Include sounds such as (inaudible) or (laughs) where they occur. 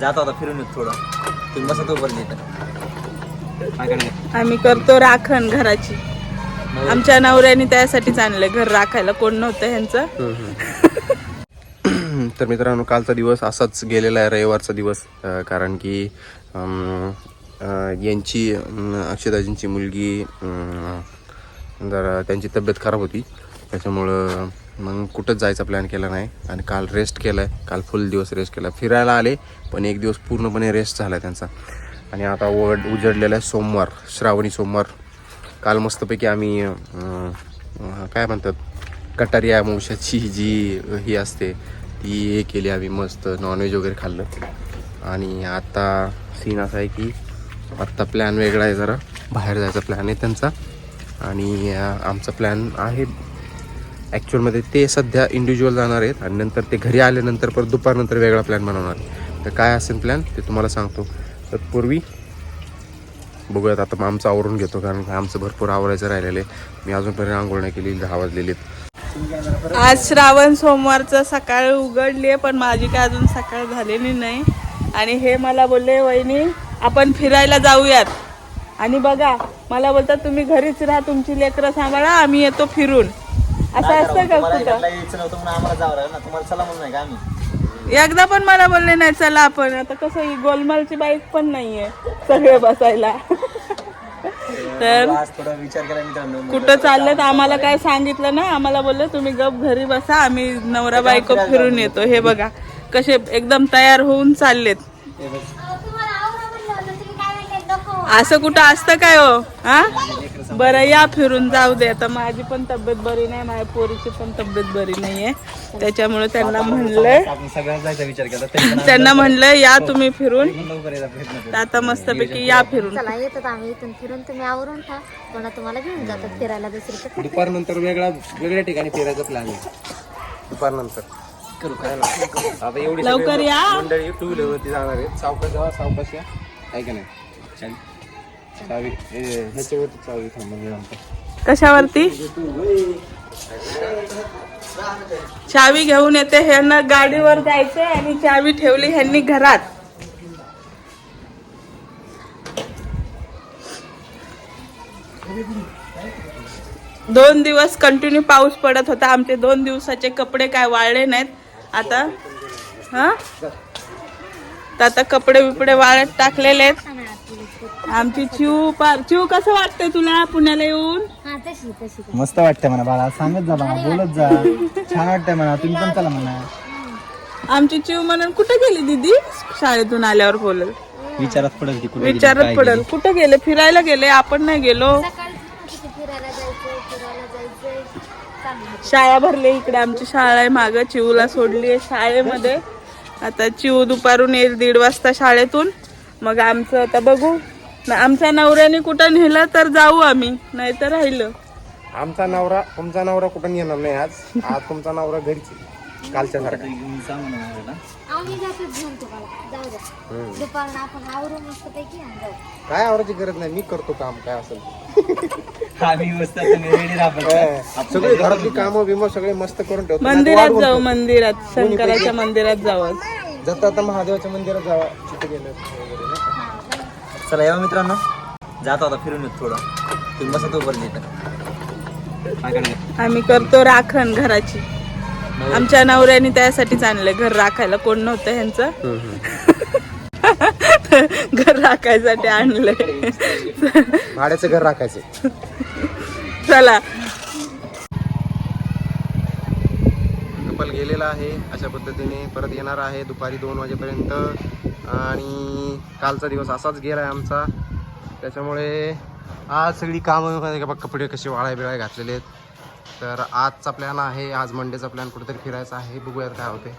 जातो आता फिरून येतो थोडं. तुम्ही बसा तो बरं इथं. माझ्याकडे आम्ही करतो राखण घराची. आमच्या नवऱ्याने त्यासाठीच आणलं घर राखायला. कोण नव्हतं ह्यांचं? (clears throat) तर मित्रांनो कालचा दिवस असाच गेलेला आहे रविवारचा दिवस. अं, कारण की अं, यांची अं, अक्षदाजींची मुलगी जरा त्यांची तब्येत खराब होती. त्याच्यामुळं मग कुठंच जायचा प्लॅन केला नाही. आणि काल रेस्ट केला आहे काल फुल दिवस रेस्ट केला फिरायला आले पण एक दिवस पूर्णपणे रेस्ट झाला त्यांचा. आणि आता वड उजडलेला आहे सोमवार श्रावणी सोमवार. काल मस्तपैकी आम्ही काय म्हणतात कटारी अमावश्याची जी ही असते ती हे केली आम्ही मस्त नॉनव्हेज वगैरे खाल्लं. आणि आता सीन असा आहे की आत्ता प्लॅन वेगळा आहे जरा. बाहेर जायचा प्लॅन आहे त्यांचा. आणि आमचा प्लॅन आहे ॲक्च्युअलमध्ये ते सध्या इंडिव्हिज्युअल जाणार आहेत आणि नंतर ते घरी आल्यानंतर परत दुपारनंतर वेगळा प्लॅन बनवणार तर काय असेल प्लॅन ते तुम्हाला सांगतो. तत्पूर्वी बघूयात आता मग आमचं आवरून घेतो कारण की आमचं भरपूर आवरायचं राहिलेलं आहे. मी अजूनपर्यंत आंघोळ नाही केली दहा वाजलेली आज श्रावण सोमवारचं सकाळ उघडली आहे पण माझी काय अजून सकाळ झालेली नाही. आणि हे मला बोलले वहिनी आपण फिरायला जाऊयात. आणि बघा मला बोलतात तुम्ही घरीच राहा तुमची लेकरं सांभाळा आम्ही येतो फिरून. असं असतं का कुठं? घरला यायचं नव्हतं म्हणून आम्हाला जावं लागलं ना. तुम्हाला चला म्हणून नाही का आम्ही? एकदा पण मला बोलले नाही चला आपण. आता कसं ही गोलमालची बाईक पण नाहीये सगळे बसायला. तर आज थोडा विचार केला मित्रांनो. मग कुठं चाललं तर आम्हाला काय सांगितलं ना? आम्हाला बोलले तुम्ही गप घरी बसा आम्ही नवरा बायको फिरून येतो. हे बघा कसे एकदम तयार होऊन चाललेत. असं कुठं असतं काय हो? हा? बरं या फिरून जाऊ दे. आता माझी पण तब्येत बरी नाही माझ्या पोरीची पण तब्येत बरी नाहीये. त्याच्यामुळे त्यांना म्हणलंय आपण सगळ्यात जायचा विचार केला. तरी पण त्यांना म्हणलं या तुम्ही फिरून. तर आता मस्तपैकी या फिरून. चला येतात आम्ही इथून फिरून. तुम्ही आवरून ठा तुम्हाला घेऊन जातात फिरायला दुसरीकडे. दुपारनंतर वेगळा वेगळ्या ठिकाणी फिरायचा प्लॅन आहे. दुपारनंतर. करू काय. आता एवढी लवकर या. मंडळी टू व्हीलर वरती जाणार आहेत. सावकाश जावा सावकाश या. आहे का नाही? चल. चावी. ह्याच्यावरती चावी कशावरती? चावी घेऊन येते ह्यांना गाडीवर जायचंय आणि चावी ठेवली ह्यांनी घरात. दोन दिवस कंटिन्यू पाऊस पडत होता. आमचे दोन दिवसाचे कपडे काय वाळले नाहीत. आता हा? तर आता कपडे बिपडे वाळत टाकलेले आहेत. आमची चिव पार चिव कसं वाटतंय तुला पुण्याला येऊन? हा तशी तशी मस्त वाटतंय म्हणा बाळा. सांगत जा बाळा बोलत जा. छान वाटतंय म्हणा. तुम्ही पण चला म्हणा. आमची चिव म्हणून कुठे गेली दीदी? शाळेतून आल्यावर बोलल. विचारात पडेल ती कुठे विचारत पडेल. कुठे गेले? फिरायला गेले? आपण नाही गेलो. सकाळी तिथे फिरायला जायचंय फिरायला जायचंय. चांगलं शाळा भरली इकडे. आमची शाळा आहे मागं. चिवला सोडली आहे शाळेमध्ये. आता चिव दुपारून येईल दीड वाजता शाळेतून. मग आमचं आता बघू. आमच्या नवऱ्याने कुठं नेलं तर जाऊ आम्ही नाही तर राहिलं. आमचा नवरा तुमचा नवरा कुठं येणार नाही आज? आज तुमचा नवरा घरीच आहे. कालच्या सारखा. आम्ही जातो घेऊन तुम्हाला जाऊ द्या. दुपारून आपण आवरून मस्त पैकी आणि जाऊ. काय आवरायची गरज नाही मी करतो काम काय असेल (laughs) आम्ही व्यवस्था रेडी राहा सगळी घरातली कामं बिमं सगळे मस्त करून ठेवतो. मंदिरात जाऊ मंदिरात. शंकराच्या मंदिरात जाऊ आज. जाता आता महादेवाच्या मंदिरात जावा तिथे गेलं वगैरे नाही का? चला या मित्रांनो. जातो आता फिरून येतो थोडं. तुम्ही बसा तो बरं आम्ही करतो राखण घराची. आमच्या नवऱ्याने त्यासाठीच आणलं घर राखायला. कोण नव्हतं ह्यांचं? (laughs) घर राखायसाठी आणलंय. भाड्याचं घर राखायचं. चला कपल गेलेला आहे. अशा पद्धतीने परत येणार आहे दुपारी दोन वाजेपर्यंत. आणि कालचा दिवस असाच गेला आहे आमचा. त्याच्यामुळे आज सगळी कामं बघ कपडे कसे वाळाय बिळाय घातलेले आहेत. तर आजचा प्लॅन आहे आज मंडेचा प्लॅन कुठेतरी फिरायचा आहे. बघूयात काय होते